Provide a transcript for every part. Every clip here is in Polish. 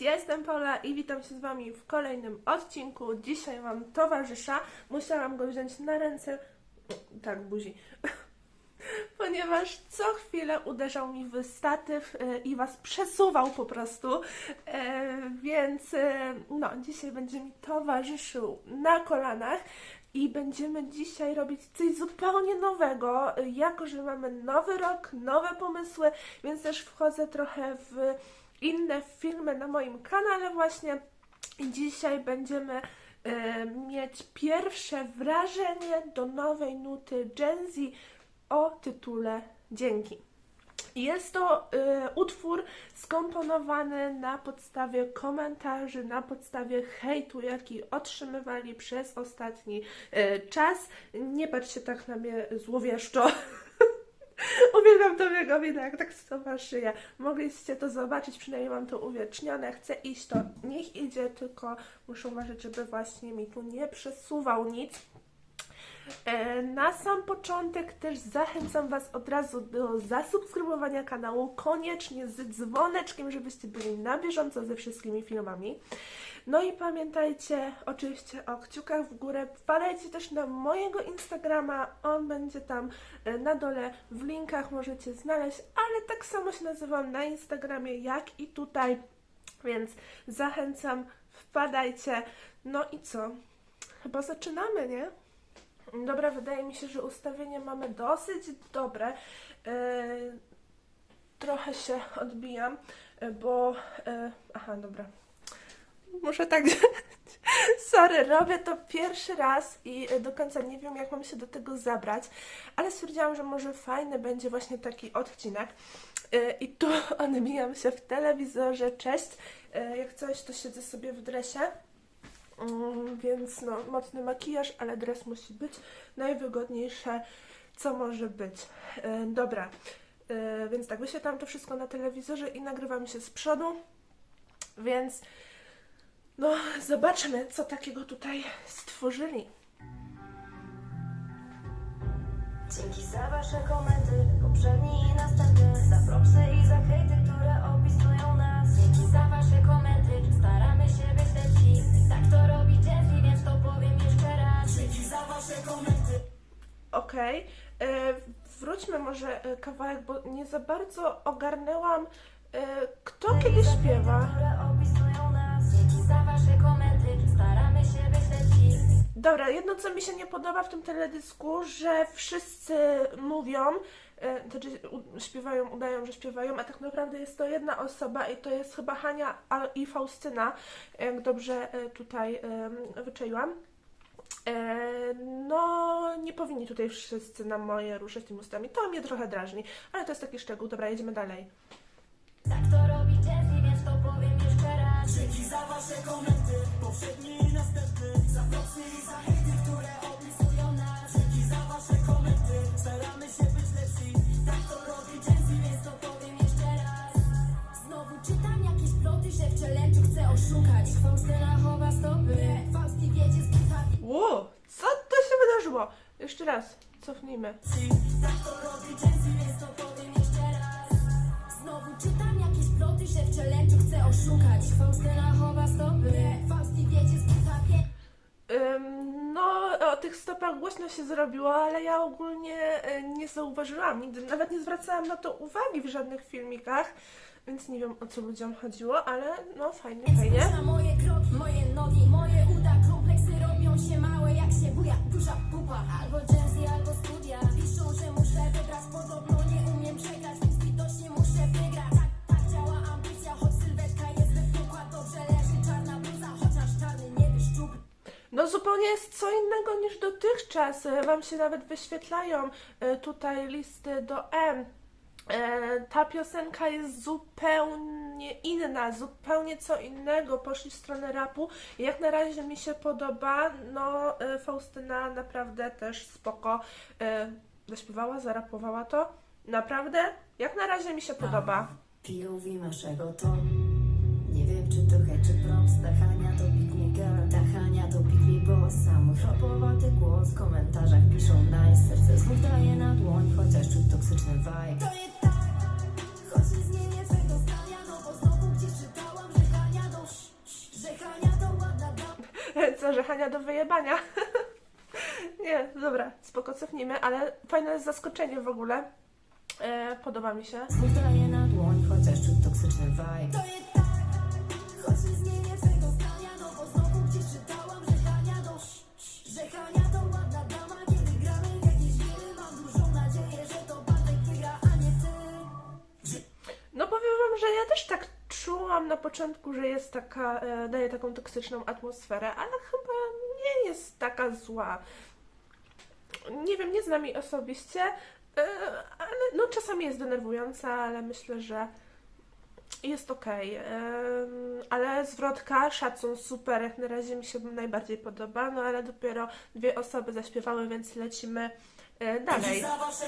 ja jestem Paula i witam się z Wami w kolejnym odcinku. Dzisiaj mam towarzysza. Musiałam go wziąć na ręce. Tak, buzi. Ponieważ co chwilę uderzał mi w statyw e, i Was przesuwał po prostu. E, Więc e, no, dzisiaj będzie mi towarzyszył na kolanach. I będziemy dzisiaj robić coś zupełnie nowego, jako że mamy nowy rok, nowe pomysły, więc też wchodzę trochę w inne filmy na moim kanale właśnie. Dzisiaj będziemy e, mieć pierwsze wrażenie do nowej nuty Gen Z o tytule Dzięki. Jest to e, utwór skomponowany na podstawie komentarzy, na podstawie hejtu, jaki otrzymywali przez ostatni e, czas. Nie patrzcie tak na mnie złowieszczo. Uwielbiam to jego wideo, jak tak stowa szyję. Mogliście to zobaczyć, przynajmniej mam to uwiecznione. Chcę iść, to niech idzie, tylko muszę uważać, żeby właśnie mi tu nie przesuwał nic. E, Na sam początek też zachęcam Was od razu do zasubskrybowania kanału, koniecznie z dzwoneczkiem, żebyście byli na bieżąco ze wszystkimi filmami. No i pamiętajcie oczywiście o kciukach w górę. Wpadajcie też na mojego Instagrama, on będzie tam e, na dole w linkach, możecie znaleźć, ale tak samo się nazywam na Instagramie jak i tutaj, więc zachęcam, wpadajcie. No i co? Chyba zaczynamy, nie? Dobra, wydaje mi się, że ustawienie mamy dosyć dobre. E, trochę się odbijam, e, bo. e, aha, dobra. Muszę tak. Sorry, robię to pierwszy raz i do końca nie wiem, jak mam się do tego zabrać, ale stwierdziłam, że może fajny będzie właśnie taki odcinek. I tu odbijam się w telewizorze. Cześć. Jak coś, to siedzę sobie w dresie. Mm, Więc no, mocny makijaż, ale dres musi być najwygodniejsze, co może być. E, dobra, e, więc tak, wyświetlam to wszystko na telewizorze i nagrywam się z przodu, więc no, zobaczmy, co takiego tutaj stworzyli. Dzięki za wasze komenty, poprzedni i następne Za propsy i za hejty, które opisują Dzięki za wasze komenty, staramy się być lepsi Tak to robi więc to powiem jeszcze raz. Dzięki za wasze komenty. Okej, e, wróćmy może e, kawałek, bo nie za bardzo ogarnęłam, e, kto kiedy śpiewa. które opisują nas. Dzięki za wasze komenty, staramy się być lepsi Dobra, jedno co mi się nie podoba w tym teledysku, że wszyscy mówią, znaczy śpiewają, udają, że śpiewają, a tak naprawdę jest to jedna osoba i to jest chyba Hania i Faustyna, jak dobrze e, tutaj wyczaiłam. E, no, nie powinni tutaj wszyscy na moje ruszać tymi ustami. To mnie trochę drażni, ale to jest taki szczegół. Dobra, jedziemy dalej. Tak to robi Jazzy, więc to powiem jeszcze raz Dzięki za wasze komenty, poprzedni i następny Za i za Znowu czytam jakieś ploty, że w challenge'u chcę oszukać. Faustyna chowa stopy, Fausti wiecie z Ym, No, o tych stopach głośno się zrobiło, ale ja ogólnie e, nie zauważyłam, nigdy nawet nie zwracałam na to uwagi w żadnych filmikach, więc nie wiem o co ludziom chodziło, ale no fajnie, fajnie. Na moje kroki, moje nogi, moje uda Kompleksy robią się małe jak się buja Duża jest co innego niż dotychczas. E, Wam się nawet wyświetlają e, tutaj listy do M. E, Ta piosenka jest zupełnie inna, zupełnie co innego. Poszli w stronę rapu. Jak na razie mi się podoba. No, Faustyna naprawdę też spoko zaśpiewała, zarapowała to. Naprawdę, jak na razie mi się podoba. POV naszego to Nie wiem czy hejt czy props Ta Hania głos głos. W komentarzach piszą daj Serce znów daje na dłoń Chociaż czuć toksyczny vibe. To tak Choć no znowu czytałam do do ładna Co, że Hania do wyjebania? Nie, dobra, spoko, cofnijmy Ale fajne jest zaskoczenie w ogóle. E, Podoba mi się. Znów na dłoń Chociaż czuć toksyczny vibe. Początku, że jest taka, e, daje taką toksyczną atmosferę, ale chyba nie jest taka zła. Nie wiem, nie znam jej osobiście, e, ale no czasami jest denerwująca, ale myślę, że jest okej. Em, Ale zwrotka, szacun, super, jak na razie mi się najbardziej podoba, no ale dopiero dwie osoby zaśpiewały, więc lecimy e, dalej. Za wasze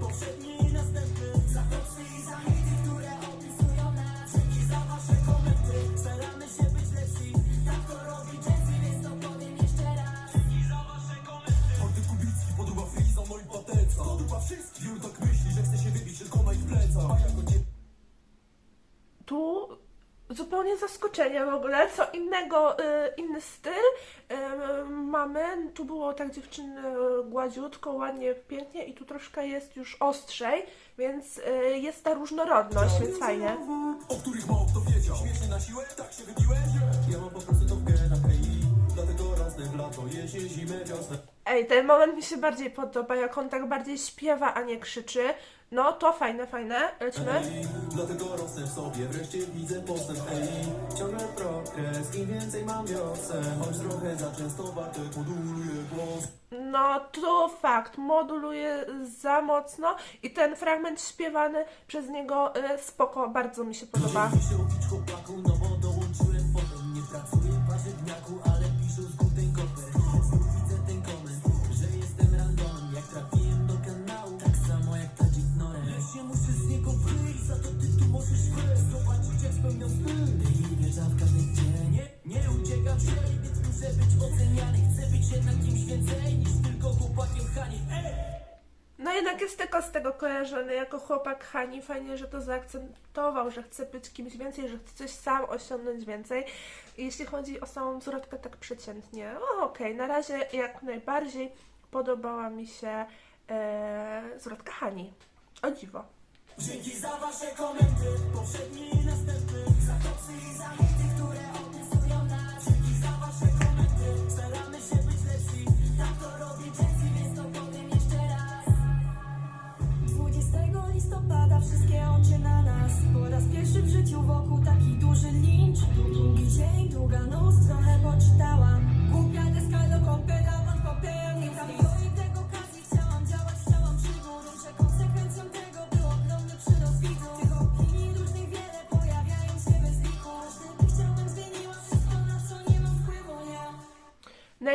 poprzedni następny i zaskoczenie w ogóle, co innego, y, inny styl y, mamy. Tu było tak dziewczyny gładziutko, ładnie, pięknie i tu troszkę jest już ostrzej, więc y, jest ta różnorodność, więc fajnie. O których mało kto wiedział Śmiesznie na siłę, tak się wybiłem Ja mam po prostu to w genach, lato, jesień, zimę, wiosnę Ej, ten moment mi się bardziej podoba, jak on tak bardziej śpiewa, a nie krzyczy. No, to fajne, fajne. Lecimy. Ej, dlatego rosnę w sobie, wreszcie widzę postęp, ej Ciągle progres, więcej mam wiosen Choć trochę za często Bartek moduluje głos No, to fakt, moduluje za mocno i ten fragment śpiewany przez niego y, spoko, bardzo mi się podoba. Dzień się uczyć chłopaku, no tego kojarzony jako chłopak Hani. Fajnie, że to zaakcentował, że chce być kimś więcej, że chce coś sam osiągnąć więcej. Jeśli chodzi o samą zwrotkę, tak przeciętnie. Okej, na razie jak najbardziej podobała mi się e, zwrotka Hani. O dziwo. Dzięki za wasze komenty, poprzedni i następny Za i za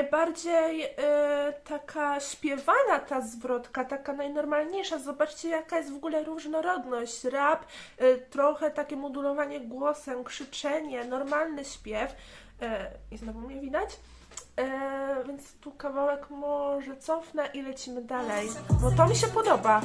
Najbardziej e, taka śpiewana ta zwrotka, taka najnormalniejsza. Zobaczcie, jaka jest w ogóle różnorodność. Rap, e, trochę takie modulowanie głosem, krzyczenie, normalny śpiew. E, I znowu mnie widać. E, więc tu kawałek może cofnę i lecimy dalej. Bo to mi się podoba.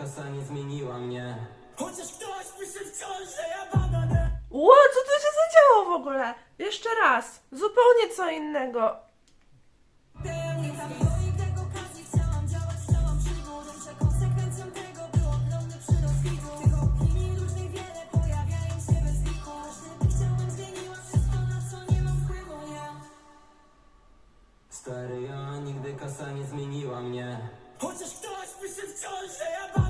Kasa nie zmieniła mnie Chociaż ktoś pisze wciąż, że ja banan Ło, co tu się zadziało w ogóle? Jeszcze raz. Zupełnie co innego. Stary, ja nigdy kasa nie zmieniła mnie Chociaż ktoś pisze wciąż, że ja bananem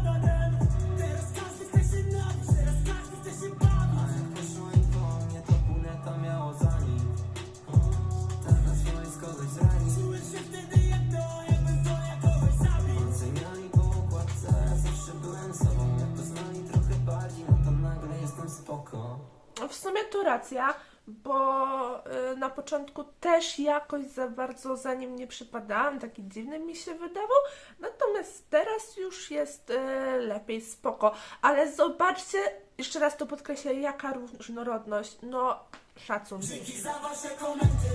racja, bo y, na początku też jakoś za bardzo za nim nie przypadałam, taki dziwny mi się wydawał, natomiast teraz już jest y, lepiej, spoko. Ale zobaczcie, jeszcze raz to podkreślę, jaka różnorodność, no szacun. Dzięki za wasze komenty,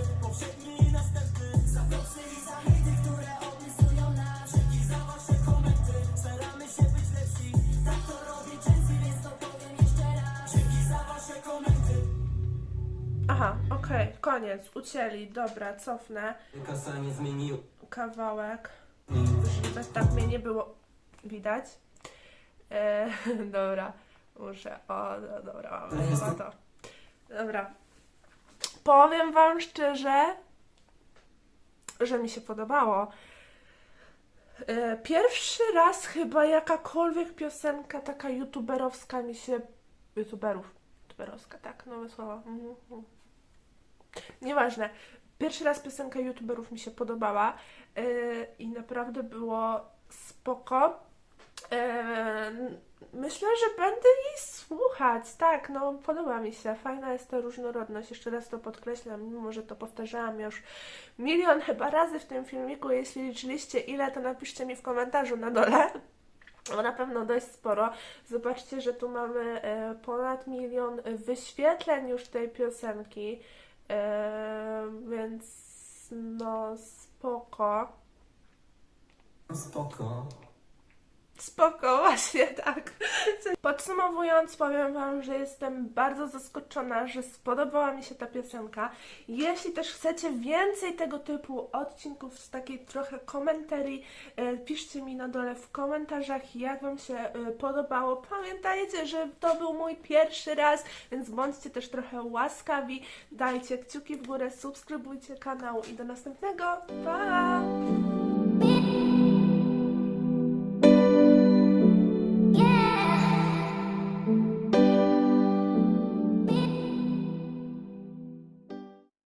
koniec, ucięli, dobra, cofnę Kasa nie zmieniła kawałek, żeby tak mnie nie było widać. E, dobra, muszę, o, no, dobra, o, chyba to. Dobra, powiem wam szczerze, że mi się podobało. E, Pierwszy raz chyba jakakolwiek piosenka taka youtuberowska mi się... youtuberów, youtuberowska, tak, nowe słowo. Mhm, mhm. Nieważne. Pierwszy raz piosenka youtuberów mi się podobała yy, i naprawdę było spoko. Yy, myślę, że będę jej słuchać. Tak, no podoba mi się. Fajna jest ta różnorodność. Jeszcze raz to podkreślam, mimo że to powtarzałam już milion chyba razy w tym filmiku. Jeśli liczyliście ile, to napiszcie mi w komentarzu na dole. Bo na pewno dość sporo. Zobaczcie, że tu mamy e, ponad milion wyświetleń już tej piosenki. E, więc no spoko. Spoko Spoko, właśnie tak. Podsumowując, powiem Wam, że jestem bardzo zaskoczona, że spodobała mi się ta piosenka. Jeśli też chcecie więcej tego typu odcinków z takiej trochę komentarii, e, piszcie mi na dole w komentarzach, jak Wam się e, podobało. Pamiętajcie, że to był mój pierwszy raz, więc bądźcie też trochę łaskawi. Dajcie kciuki w górę, subskrybujcie kanał i do następnego. Pa!